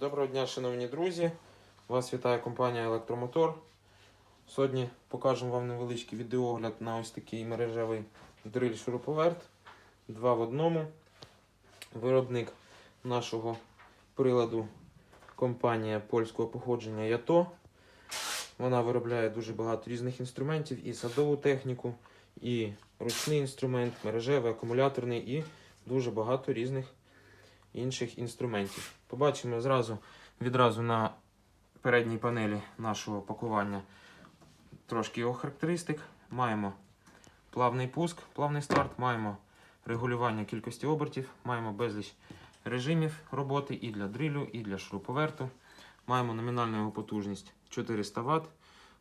Доброго дня, шановні друзі! Вас вітає компанія Електромотор. Сьогодні покажемо вам невеличкий відеогляд на ось такий мережевий дриль шуруповерт. Два в одному. Виробник нашого приладу компанія польського походження ЯТО. Вона виробляє дуже багато різних інструментів, і садову техніку, і ручний інструмент, мережевий, акумуляторний, і дуже багато різних інших інструментів. Побачимо зразу відразу на передній панелі нашого пакування трошки його характеристик. Маємо плавний пуск, плавний старт, маємо регулювання кількості обертів, маємо безліч режимів роботи і для дрилю, і для шуруповерту. Маємо номінальну його потужність 400 Вт.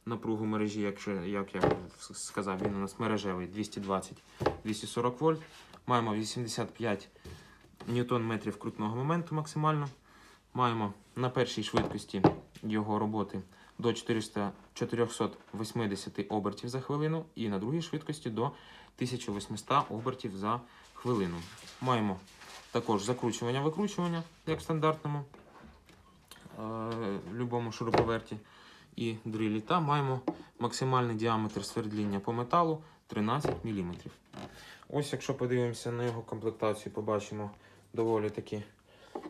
Напругу мережі, якщо, як я сказав, він у нас мережевий 220-240 вольт. Маємо 85 ньютон метрів крутного моменту максимально. Маємо на першій швидкості його роботи до 400, 480 обертів за хвилину і на другій швидкості до 1800 обертів за хвилину. Маємо також закручування-викручування, як в стандартному е, любому шуруповерті і дрилі. Та маємо максимальний діаметр свердління по металу 13 мм. Ось, якщо подивимося на його комплектацію, побачимо доволі таки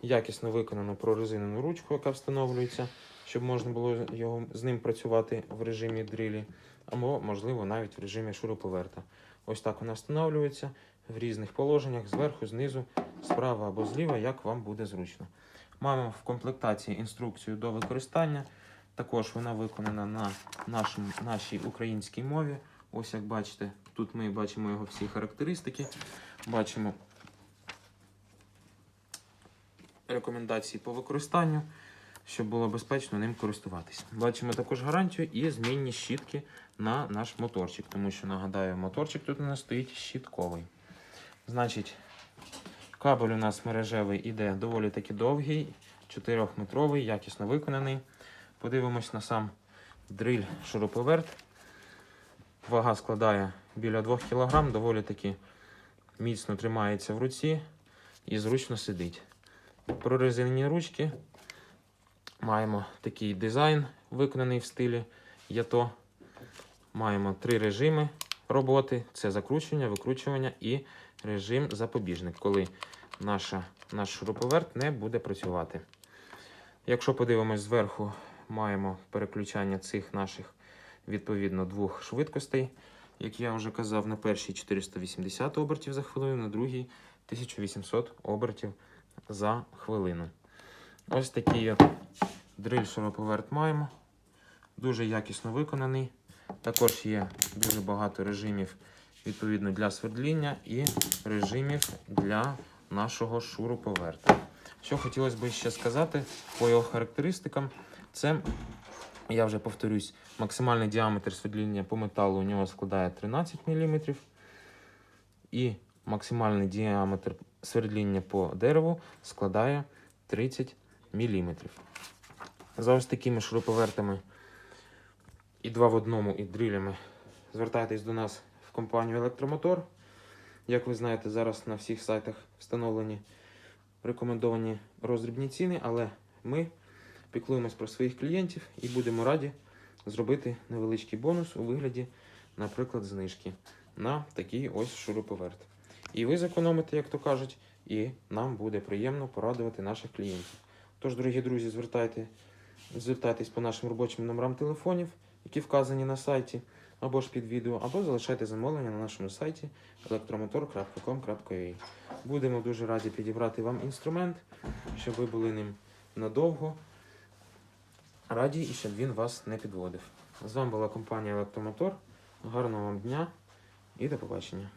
якісно виконану прорезинену ручку, яка встановлюється, щоб можна було його, з ним працювати в режимі дрилі, або, можливо, навіть в режимі шуруповерта. Ось так вона встановлюється в різних положеннях, зверху, знизу, справа або зліва, як вам буде зручно. Маємо в комплектації інструкцію до використання. Також вона виконана на нашому, нашій українській мові. Ось як бачите, тут ми бачимо його всі характеристики. Бачимо рекомендації по використанню, щоб було безпечно ним користуватися. Бачимо також гарантію і змінні щітки на наш моторчик, тому що, нагадаю, моторчик тут у нас стоїть щітковий. Значить, кабель у нас мережевий іде доволі таки довгий, 4-метровий, якісно виконаний. Подивимось на сам дриль шуруповерт. Вага складає біля 2 кг, доволі таки міцно тримається в руці і зручно сидить. Прорезинені ручки. Маємо такий дизайн, виконаний в стилі ято. Маємо три режими роботи: це закручування, викручування і режим запобіжник, коли наша, наш шуруповерт не буде працювати. Якщо подивимось зверху, маємо переключання цих наших відповідно двох швидкостей. Як я вже казав, на першій 480 обертів за хвилину, на другій 1800 обертів за хвилину. Ось такий дриль шуруповерт маємо. Дуже якісно виконаний. Також є дуже багато режимів відповідно для свердління і режимів для нашого шуруповерта. Що хотілося б ще сказати по його характеристикам, це, я вже повторюсь, максимальний діаметр свердління по металу у нього складає 13 мм. І максимальний діаметр свердління по дереву складає 30 мм. За ось такими шуруповертами і два в одному, і дрилями звертайтесь до нас в компанію Електромотор. Як ви знаєте, зараз на всіх сайтах встановлені рекомендовані роздрібні ціни, але ми піклуємось про своїх клієнтів і будемо раді зробити невеличкий бонус у вигляді, наприклад, знижки на такий ось шуруповерт. І ви зекономите, як то кажуть, і нам буде приємно порадувати наших клієнтів. Тож, дорогі друзі, звертайте, звертайтесь по нашим робочим номерам телефонів, які вказані на сайті, або ж під відео, або залишайте замовлення на нашому сайті elektromotor.com.ua. Будемо дуже раді підібрати вам інструмент, щоб ви були ним надовго. Раді і щоб він вас не підводив. З вами була компанія Електромотор. Гарного вам дня і до побачення.